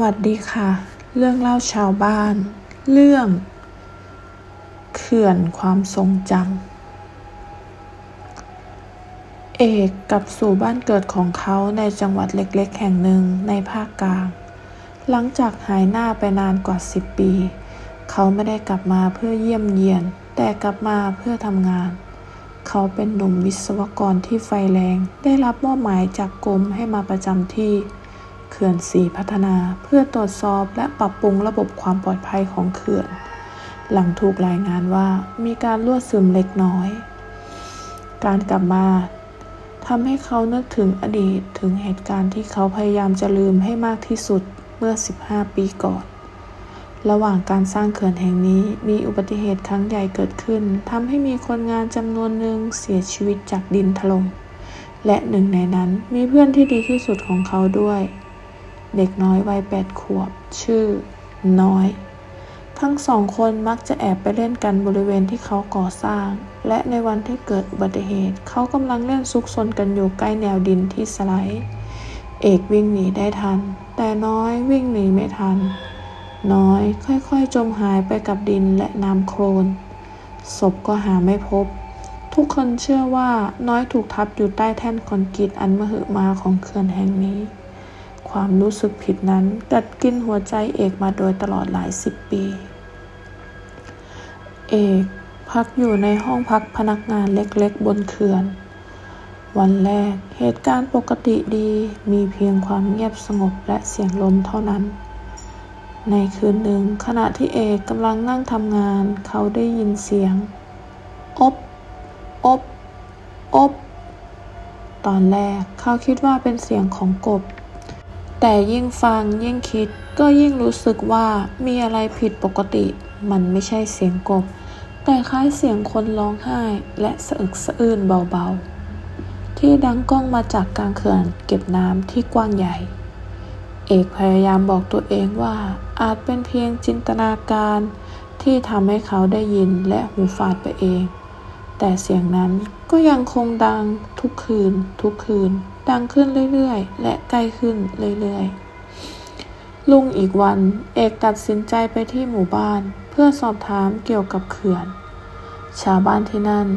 วัสดีค่ะ เรื่องเล่าชาวบ้าน เรื่อง เขื่อนความทรงจำเอกกลับสู่บ้านเกิดของเขาในจังหวัดเล็กๆ แห่งหนึ่งในภาคกลาง หลังจากหายหน้าไปนานกว่า10ปี เขาไม่ได้กลับมาเพื่อเยี่ยมเยียน แต่กลับมาเพื่อทำงาน เขาเป็นหนุ่มวิศวกรที่ไฟแรง ได้รับมอบหมายจากกรมให้มาประจำที่ เขื่อนศรีพัฒนาเพื่อตรวจสอบและปรับปรุงระบบความปลอดภัยของเขื่อน หลังถูกรายงานว่ามีการรั่วซึมเล็กน้อย การกลับมาทำให้เขานึกถึงอดีตถึงเหตุการณ์ที่เขาพยายามจะลืมให้มากที่สุดเมื่อ 15 ปีก่อน ระหว่างการสร้างเขื่อนแห่งนี้มีอุบัติเหตุครั้งใหญ่เกิดขึ้นทำให้มีคนงานจำนวนหนึ่งเสียชีวิตจากดินถล่มและหนึ่งในนั้นมีเพื่อนที่ดีที่สุดของเขาด้วย เด็กน้อยวัยแปดขวบ ชื่อ น้อย ทั้งสองคนมักจะแอบไปเล่นกันบริเวณที่เขาก่อสร้าง และในวันที่เกิดอุบัติเหตุ เขากำลังเล่นซุกซนกันอยู่ใกล้แนวดินที่สไลด์ เอกวิ่งหนีได้ทัน แต่น้อยวิ่งหนีไม่ทัน น้อยค่อยๆ จมหายไปกับดินและน้ำโคลน ศพก็หาไม่พบทุกคนเชื่อว่าน้อยถูกทับอยู่ใต้แท่นคอนกรีตอันมหึมาของเขื่อนแห่งนี้ ความรู้สึกผิดนั้น กัดกินหัวใจเอกมาโดยตลอดหลายสิบปี เอกพักอยู่ในห้องพักพนักงานเล็กๆ บนเขื่อน วันแรกเหตุการณ์ปกติดีมีเพียงความเงียบสงบและเสียงลมเท่านั้น ในคืนหนึ่งขณะที่เอกกำลังนั่งทำงาน เขาได้ยินเสียง อบอบอบตอนแรกเขาคิดว่าเป็นเสียงของกบ แต่ยิ่งฟังยิ่งคิดก็ยิ่งรู้สึกว่ามีอะไรผิดปกติ มันไม่ใช่เสียงกบ แต่คล้ายเสียงคนร้องไห้และสะอึกสะอื้นเบาๆ ที่ดังก้องมาจากกลางเขื่อนเก็บน้ำที่กว้างใหญ่ เอกพยายามบอกตัวเองว่าอาจเป็นเพียงจินตนาการที่ทำให้เขาได้ยินและหูฝาดไปเอง แต่เสียงนั้นก็ยังคงดังทุกคืน ทุกคืน ดังขึ้นเรื่อยๆ และใกล้ขึ้นเรื่อยๆ ลุงอีกวันเอกตัดสินใจไปที่หมู่บ้าน เพื่อสอบถามเกี่ยวกับเขื่อน ชาวบ้านที่นั่น